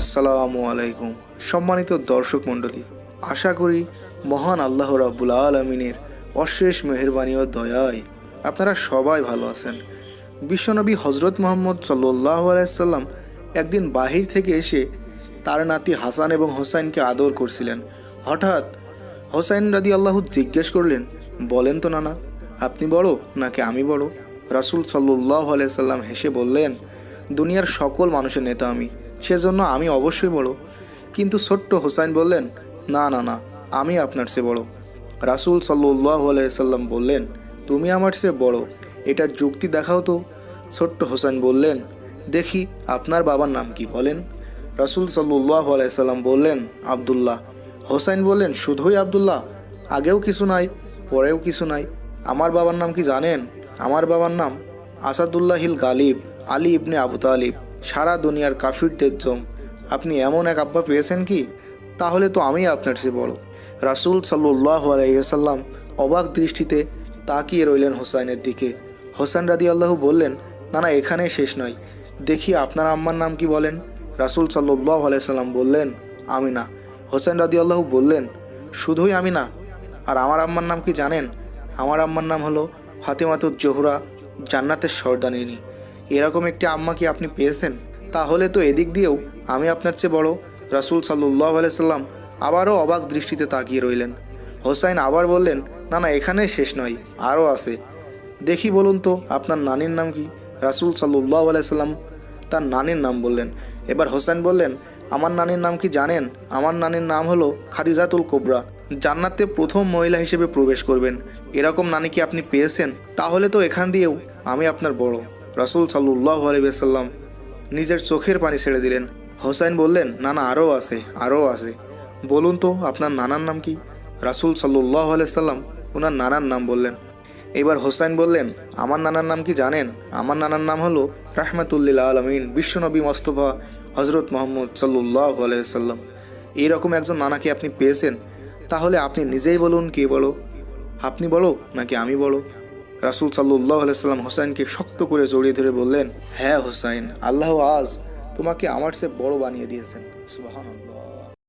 আসসালামু আলাইকুম, সম্মানিত দর্শক মণ্ডলী। আশা করি মহান আল্লাহ রাব্বুল আলমিনের অশেষ মেহরবানি ও দয়ায় আপনারা সবাই ভালো আছেন। বিশ্বনবী হজরত মোহাম্মদ সাল্লাহ আলাইসাল্লাম একদিন বাহির থেকে এসে তার নাতি হাসান এবং হোসাইনকে আদর করছিলেন। হঠাৎ হোসাইন রাদি আল্লাহ জিজ্ঞেস করলেন, বলেন তো নানা, আপনি বড় নাকি আমি বড়? রাসুল সাল্লাহ আলাইসাল্লাম হেসে বললেন, দুনিয়ার সকল মানুষের নেতা আমি। সেজন্য আমি অবশ্যই বড়। কিন্তু ছোট্ট হোসাইন বললেন, না না না, আমি আপনার চেয়ে বড়। রাসুল সাল্লাহ আলাইসাল্লাম বললেন, তুমি আমার চেয়ে বড়, এটার যুক্তি দেখাও তো। ছোট্ট হোসেন বললেন, দেখি আপনার বাবার নাম কি? বলেন। রাসুল সাল্লাহ আলাইসাল্লাম বললেন, আবদুল্লাহ। হোসাইন বললেন, শুধুই আবদুল্লাহ? আগেও কিছু নাই, পরেও কিছু নাই। আমার বাবার নাম কি জানেন? আমার বাবার নাম আসাদুল্লাহিল গালিব, আলী ইবনে আবু তালিব। সারা দুনিয়ার কাফিরদের জম। আপনি এমন এক আব্বা পেয়েছেন কি? তাহলে তো আমি আপনার চেয়ে বড়। রাসুল সাল্লাহ আলাইসাল্লাম অবাক দৃষ্টিতে তাকিয়ে রইলেন হোসাইনের দিকে। হোসেন রাদি আল্লাহ বললেন না না এখানেই শেষ নয়। দেখি আপনার আম্মার নাম কি বলেন? রাসুল সাল্লাহ আলাইসাল্লাম বললেন, আমি না। হোসেন রাদি আল্লাহ বললেন, শুধুই আমি না। আর আমার আম্মার নাম কি জানেন? আমার আম্মার নাম হলো ফাতেমাতুর জোহরা, জান্নাতের সর্দানিনী। এরকম একটি আম্মা কি আপনি পেয়েছেন? তাহলে তো এদিক দিয়েও আমি আপনার চেয়ে বড়। রাসুল সাল্লাহ আলাইসাল্লাম আবারও অবাক দৃষ্টিতে তাকিয়ে রইলেন। হোসাইন আবার বললেন, না না, এখানে শেষ নয়, আরও আছে। দেখি বলুন তো, আপনার নানির নাম কি? রাসুল সাল্লাহ আলাইসাল্লাম তার নানির নাম বললেন। এবার হোসেন বললেন, আমার নানির নাম কি জানেন? আমার নানির নাম হলো খাদিজাতুল কোবরা। জান্নাতে প্রথম মহিলা হিসেবে প্রবেশ করবেন। এরকম নানি কি আপনি পেয়েছেন? তাহলে তো এখান দিয়েও আমি আপনার বড়। রাসুল সাল্লাহ আলাইসাল্লাম নিজের চোখের পানি ছেড়ে দিলেন। হোসাইন বললেন, না না, আরও আছে আরও আছে। বলুন তো, আপনার নানার নাম কি? রাসুল সাল্লাহ আলাইসাল্লাম ওনার নানার নাম বললেন। এবার হোসাইন বললেন, আমার নানার নাম কি জানেন? আমার নানার নাম হলো রাহমাতুল্লিল আলমিন বিশ্বনবী মস্তফা হজরত মোহাম্মদ সাল্লাহ আলাইসাল্লাম এইরকম একজন নানাকে আপনি পেয়েছেন। তাহলে আপনি নিজেই বলুন কে বলো? আপনি বলো নাকি আমি বলো? রাসুল সাল্লাহ সাল্লাম হোসাইনকে শক্ত করে জড়িয়ে ধরে বললেন হ্যাঁ হোসাইন, আল্লাহ আজ তোমাকে আমার সে বড় বানিয়ে দিয়েছেন। সুবাহ